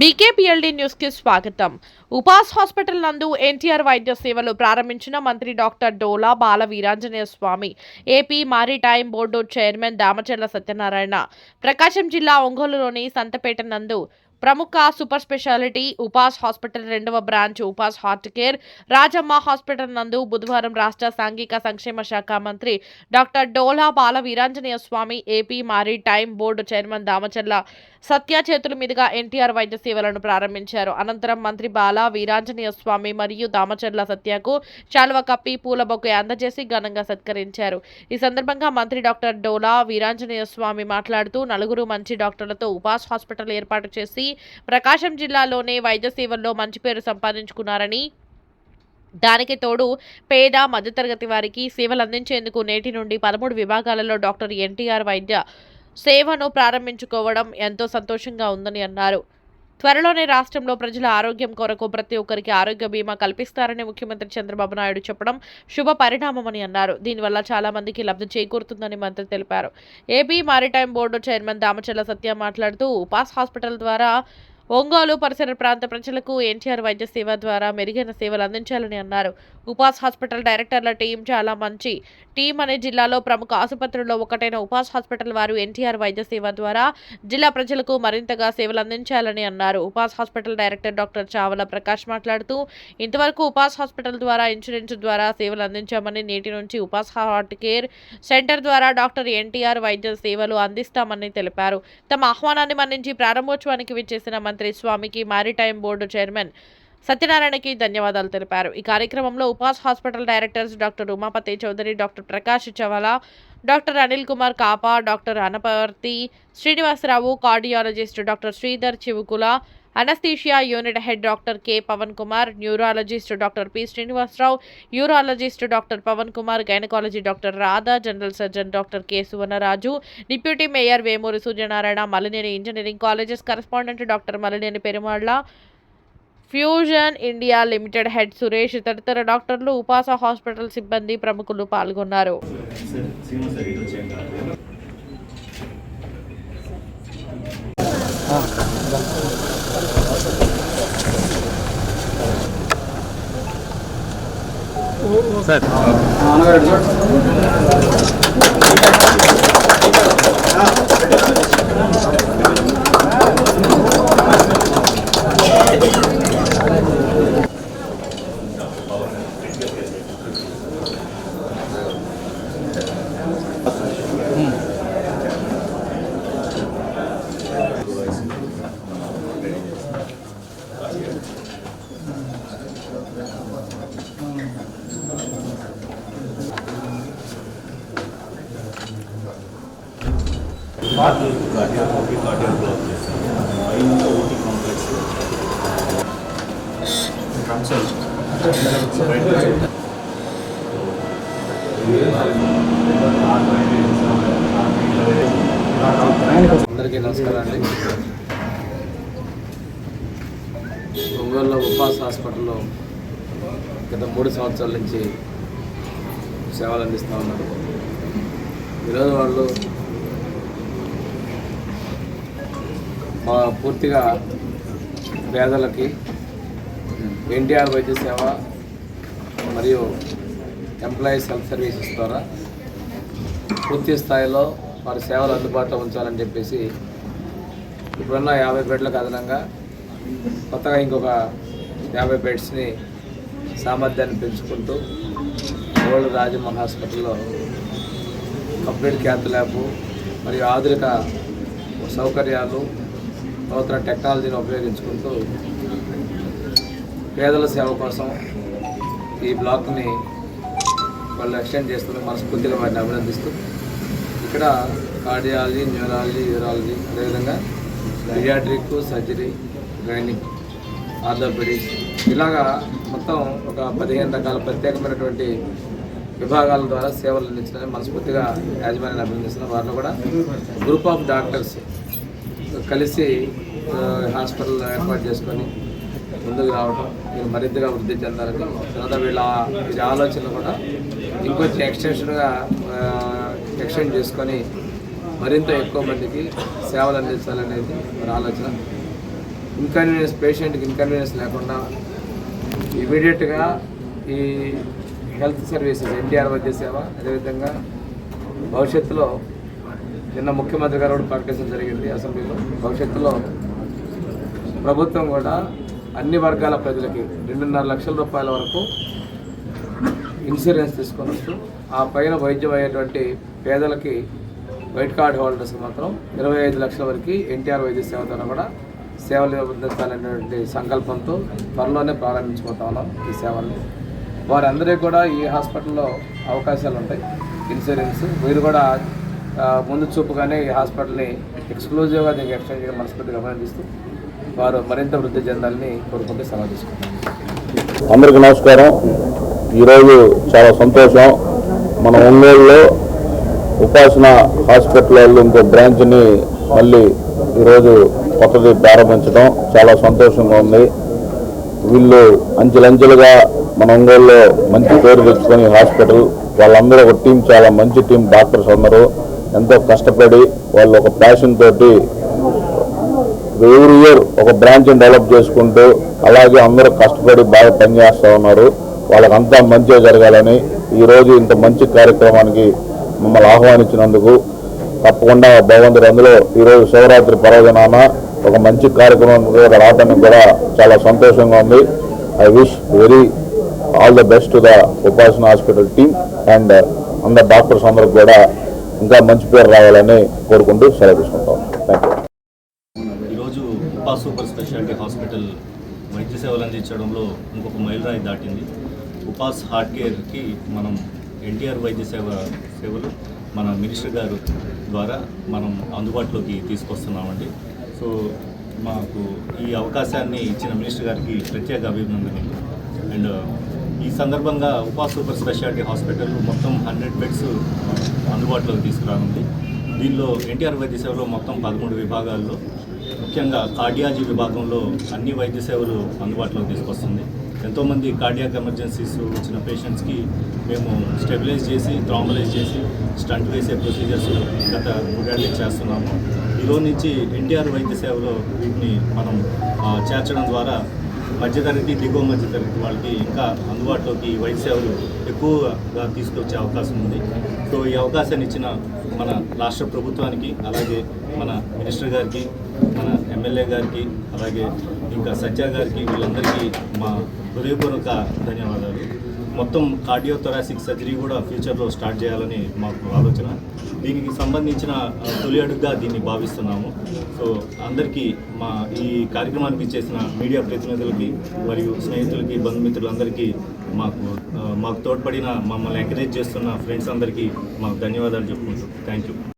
బీకేపీఎల్డీ న్యూస్కి స్వాగతం. ఉపాస్ హాస్పిటల్ నందు ఎన్టీఆర్ వైద్య సేవలు ప్రారంభించిన మంత్రి doctor Dola Bala Veeranjaneya Swamy AP maritime board chairman Damacharla Satyanarayana Prakasam జిల్లా ఒంగోలులోని సంతపేట నందు ప్రముఖ సూపర్ స్పెషాలిటీ ఉపాస్ హాస్పిటల్ రెండవ branch Upas heart care. Rajamma hospital నందు బుధవారం రాష్ట్ర సాంఘిక సంక్షేమ శాఖ మంత్రి doctor Dola Bala Veeranjaneya Swamy AP maritime board chairman Damacharla Satya చేతుల మీదుగా ఎన్టీఆర్ వైద్య సేవలను ప్రారంభించారు. అనంతరం మంత్రి బాల వీరాంజనేయ స్వామి మరియు దామచర్ల సత్యకు శాలువ కప్పి పూల బొకే అందజేసి ఘనంగా సత్కరించారు. ఈ సందర్భంగా మంత్రి డాక్టర్ డోలా వీరాంజనేయ స్వామి మాట్లాడుతూ నలుగురు మంచి డాక్టర్లతో ఉపాస్ హాస్పిటల్ ఏర్పాటు చేసి ప్రకాశం జిల్లాలోనే వైద్య సేవల్లో మంచి పేరు సంపాదించుకున్నారని దానికి తోడు పేద మధ్యతరగతి వారికి సేవలు అందించేందుకు నేటి నుండి పదమూడు విభాగాలలో డాక్టర్ ఎన్టీఆర్ వైద్య సేవను ప్రారంభించుకోవడం ఎంతో సంతోషంగా ఉందని అన్నారు. త్వరలోనే రాష్ట్రంలో ప్రజల ఆరోగ్యం కొరకు ప్రతి ఒక్కరికి ఆరోగ్య బీమా కల్పిస్తారని ముఖ్యమంత్రి చంద్రబాబు నాయుడు చెప్పడం శుభ పరిణామమని అన్నారు. దీనివల్ల చాలా మందికి లబ్ధి చేకూరుతుందని మంత్రి తెలిపారు. AP maritime board chairman Damacharla Satya మాట్లాడుతూ ఉపాస్ హాస్పిటల్ ద్వారా ఒంగోలు పరిసర ప్రాంత ప్రజలకు ఎన్టీఆర్ వైద్య సేవ ద్వారా మెరుగైన సేవలు అందించాలని అన్నారు. ఉపాస్ హాస్పిటల్ డైరెక్టర్ల టీం చాలా మంచి టీం అనే జిల్లాలో ప్రముఖ ఆసుపత్రుల్లో ఒకటైన ఉపాస్ హాస్పిటల్ వారు ఎన్టీఆర్ వైద్య సేవ ద్వారా జిల్లా ప్రజలకు మరింతగా సేవలు అందించాలని అన్నారు. Upas hospital director doctor Chavala Prakash మాట్లాడుతూ ఇంతవరకు ఉపాస్ హాస్పిటల్ ద్వారా ఇన్సూరెన్స్ ద్వారా సేవలు అందించామని నేటి నుంచి ఉపాస్ హార్ట్ కేర్ సెంటర్ ద్వారా డాక్టర్ ఎన్టీఆర్ వైద్య సేవలు అందిస్తామని తెలిపారు. తమ ఆహ్వానాన్ని మన్నించి ప్రారంభోత్సవానికి విచ్చేసిన మంత్రి స్వామికి మారిటైమ్ బోర్డు చైర్మన్ సత్యనారాయణకి ధన్యవాదాలు తెలిపారు. ఈ కార్యక్రమంలో Upas hospital directors doctor Umapathi Chowdary doctor Prakash Chavala doctor Anil Kumar Kapa doctor Anaparthi Srinivasarao cardiologist doctor Sridhar Chivukula anaesthesia unit head doctor K Pavan Kumar neurologist doctor P Srinivasarao urologist doctor Pavan Kumar gynaecology doctor Radha general surgeon doctor K Suvarnaraju deputy mayor Vemuri Suryanarayana Malineni engineering colleges correspondent doctor Malineni Perumalla fusion India limited head Suresh తదితర డాక్టర్లు ఉపాస hospital సిబ్బంది ప్రముఖులు పాల్గొన్నారు. Sir అందరికీ నమస్కారం అండి ఒంగోలులో ఉపాస్ హాస్పిటల్లో గత మూడు సంవత్సరాల నుంచి సేవలు అందిస్తూ ఉన్నారు. ఈరోజు వాళ్ళు మా పూర్తిగా పేదలకి ఎన్టీఆర్ వైద్య సేవ మరియు ఎంప్లాయీస్ హెల్త్ సర్వీసెస్ ద్వారా పూర్తి స్థాయిలో వారి సేవలు అందుబాటులో ఉంచాలని చెప్పేసి ఇప్పుడున్న యాభై బెడ్లకు అదనంగా కొత్తగా ఇంకొక యాభై బెడ్స్ని సామర్థ్యాన్ని పెంచుకుంటూ ఓల్డ్ రాజమహల్ హాస్పిటల్లో కంప్లీట్ క్యాత్ ల్యాబ్ మరియు ఆధునిక సౌకర్యాలు నూతన టెక్నాలజీని ఉపయోగించుకుంటూ పేదల సేవ కోసం ఈ బ్లాక్ని వాళ్ళు ఎక్స్టెండ్ చేస్తున్న మనస్ఫూర్తిగా వాటిని అభినందిస్తూ ఇక్కడ కార్డియాలజీ న్యూరాలజీ యూరాలజీ అదేవిధంగా పిడియాట్రిక్ సర్జరీ గైనింగ్ ఆర్థోపెడిక్స్ ఇలాగా మొత్తం ఒక పదిహేను రకాల ప్రత్యేకమైనటువంటి విభాగాల ద్వారా సేవలు అందించడానికి మనస్ఫూర్తిగా యాజమాన్యాన్ని అభినందిస్తున్నాం వారిని కూడా గ్రూప్ ఆఫ్ డాక్టర్స్ కలిసి హాస్పిటల్ ఏర్పాటు చేసుకొని ముందుకు రావడం వీళ్ళు మరింతగా వృద్ధి చెందాలని తర్వాత వీళ్ళ వీళ్ళ ఆలోచన కూడా ఇంకొంచెం ఎక్స్టెన్షన్గా ఎక్స్టెండ్ చేసుకొని మరింత ఎక్కువ మందికి సేవలు అందించాలనేది మన ఆలోచన. ఇన్కన్వీనియన్స్ పేషెంట్కి ఇన్కన్వీనియన్స్ లేకుండా ఇమీడియట్గా ఈ హెల్త్ సర్వీసెస్ ఎన్టీఆర్ వైద్య సేవ అదేవిధంగా భవిష్యత్తులో నిన్న ముఖ్యమంత్రి గారు కూడా ప్రకటించడం జరిగింది అసెంబ్లీలో. భవిష్యత్తులో ప్రభుత్వం కూడా అన్ని వర్గాల ప్రజలకి రెండున్నర లక్షల రూపాయల వరకు ఇన్సూరెన్స్ తీసుకొనొచ్చు. ఆ పైన వైద్యం అయ్యేటువంటి పేదలకి వైట్ కార్డ్ హోల్డర్స్కి మాత్రం ఇరవై ఐదు లక్షల వరకు ఎన్టీఆర్ వైద్య సేవ ద్వారా కూడా సేవలు అందించాలనేటువంటి సంకల్పంతో త్వరలోనే ప్రారంభించుకుంటా ఉన్నాం ఈ సేవల్ని. వారందరికీ కూడా ఈ హాస్పిటల్లో అవకాశాలు ఉంటాయి ఇన్సూరెన్స్ వీరు కూడా ముందు చూపుగానే ఈ హాస్పిటల్ని ఎక్స్క్లూజివ్గా దీనికి ఎక్స్టెండ్ చేయడం మనస్ఫూర్తిగా అభినందిస్తూ వారు మరింత వృద్ధి చెందాలని కోరుకుంటూ సలహా తీసుకుంటాం అందరికీ నమస్కారం. ఈరోజు చాలా సంతోషం. మన ఒంగోలులో ఉపాసన హాస్పిటల్ వాళ్ళు ఇంకో బ్రాంచ్ని మళ్ళీ ఈరోజు కొత్తది ప్రారంభించడం చాలా సంతోషంగా ఉంది. వీళ్ళు అంచెలంచెలుగా మన ఒంగోలులో మంచి పేరు తెచ్చుకొని హాస్పిటల్ వాళ్ళందరూ ఒక టీం చాలా మంచి టీం డాక్టర్స్ అందరూ ఎంతో కష్టపడి వాళ్ళు ఒక ప్యాషన్ తోటి ఎవ్రీ ఇయర్ ఒక బ్రాంచ్ని డెవలప్ చేసుకుంటూ అలాగే అందరూ కష్టపడి బాగా పనిచేస్తూ ఉన్నారు. వాళ్ళకంతా మంచిగా జరగాలని ఈరోజు ఇంత మంచి కార్యక్రమానికి మమ్మల్ని ఆహ్వానించినందుకు తప్పకుండా భగవంతుడు అందులో ఈరోజు శివరాత్రి పర్వదినాన ఒక మంచి కార్యక్రమం కూడా రావడానికి కూడా చాలా సంతోషంగా ఉంది. I wish very all the best to the Upasana hospital team and అందరు డాక్టర్స్ అందరికి కూడా ఇంకా మంచి పేరు రావాలని కోరుకుంటూ సెలవు తీసుకుంటాం. థ్యాంక్ యూ ఈరోజు ఉపా సూపర్ స్పెషాలిటీ హాస్పిటల్ వైద్య సేవలు అందించడంలో ఇంకొక మైలురాయి దాటింది. ఉపాస్ హార్ట్ కేర్కి మనం ఎన్టీఆర్ వైద్య సేవ సేవలు మన మినిస్టర్ గారు ద్వారా మనం అందుబాటులోకి తీసుకొస్తున్నామండి. సో మాకు ఈ అవకాశాన్ని ఇచ్చిన మినిస్టర్ గారికి ప్రత్యేక అభినందనలు. అండ్ ఈ సందర్భంగా ఉపా సూపర్ స్పెషాలిటీ హాస్పిటల్ మొత్తం హండ్రెడ్ బెడ్స్ అందుబాటులోకి తీసుకురానుంది. దీనిలో ఎన్టీఆర్ వైద్య సేవలో మొత్తం పదమూడు విభాగాల్లో ముఖ్యంగా కార్డియాలజీ విభాగంలో అన్ని వైద్య సేవలు అందుబాటులోకి తీసుకొస్తుంది. ఎంతోమంది కార్డియాక్ ఎమర్జెన్సీస్ వచ్చిన పేషెంట్స్కి మేము స్టెబిలైజ్ చేసి థ్రాంబలైజ్ చేసి స్టంట్ వేసే ప్రొసీజర్స్ గత మూడేళ్ళకి చేస్తున్నాము. ఈరోజు నుంచి ఎన్టీఆర్ వైద్య సేవలో వీటిని మనం చేర్చడం ద్వారా మధ్యతరగతి దిగువ మధ్యతరగతి వాళ్ళకి ఇంకా అందుబాటులోకి ఈ వైద్య సేవలు ఎక్కువగా తీసుకొచ్చే అవకాశం ఉంది. సో ఈ అవకాశాన్ని ఇచ్చిన మన రాష్ట్ర ప్రభుత్వానికి అలాగే మన మినిస్టర్ గారికి మన ఎమ్మెల్యే గారికి అలాగే ఇంకా సత్య గారికి వీళ్ళందరికీ మా హృదయపూర్వక ధన్యవాదాలు. మొత్తం కార్డియోథొరాసిక్ సర్జరీ కూడా ఫ్యూచర్లో స్టార్ట్ చేయాలని మాకు ఆలోచన. దీనికి సంబంధించిన తొలి అడుగుగా దీన్ని భావిస్తున్నాము. సో అందరికీ మా ఈ కార్యక్రమానికి చేసిన మీడియా ప్రతినిధులకి మరియు స్నేహితులకి బంధుమిత్రులందరికీ మాకు మాకు తోడ్పడిన మమ్మల్ని ఎంకరేజ్ చేస్తున్న ఫ్రెండ్స్ అందరికీ మాకు ధన్యవాదాలు చెప్పుకుంటాం. Thank you